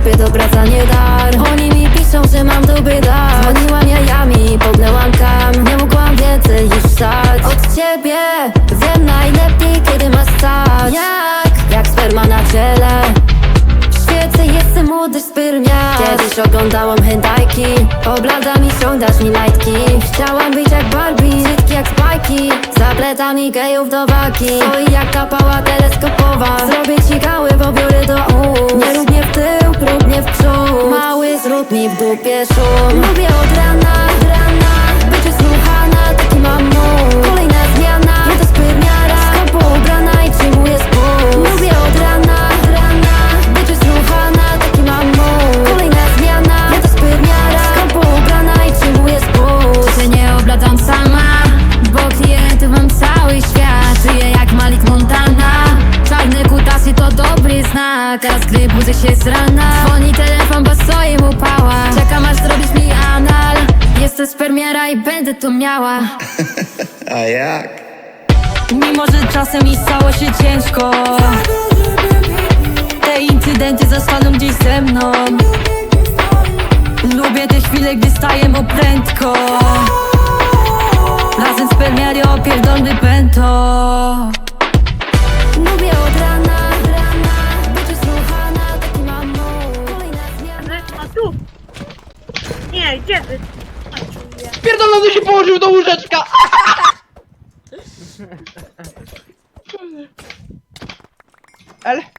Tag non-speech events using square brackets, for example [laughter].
dupie za nie dar. Oni mi piszą, że mam dobry dar. Dzwoniłam jajami, pognęłam kam. Nie mogłam więcej już wstać. Od ciebie wiem najlepiej, kiedy masz stać. Jak, jak sperma na ciele. W świecie jestem młody spermia Kiedyś oglądałam hentajki Oblada mi ściągasz mi majtki. Chciałam być jak Barbie, brzydki jak spajki Zapletami gejów do waki Stoi jak ta pała teleskopowa. Zrobię ci zrób mi w dupie szum. Lubię od rana, rana Być słuchana, taki mam mód Kolejna zmiana, nie to spermiara Skopo ubrana i przyjmuję spód Lubię od rana, rana Być słuchana, taki mam mód Kolejna zmiana, nie to spermiara Skopo ubrana i przyjmuję spód Się nie obladam sama? Bo klientów mam cały świat. Żyję jak Malik Montana. Czarne kutasy to dobry znak. A z gry budzę się z rana. Dzwoni telefon, bo stoi i będę to miała. [laughs] A jak? Mimo, że czasem mi stało się ciężko. Te incydenty zostaną dziś ze mną. Lubię te chwile, gdy staję mu prędko. Razem z permiary opierdolny pęto. Lubię od rana, rana Być słuchana, taki mam Kolejna zmiana. A tu! Nie, gdzie wy? Pierdolony się położył do łóżeczka! [laughs] L?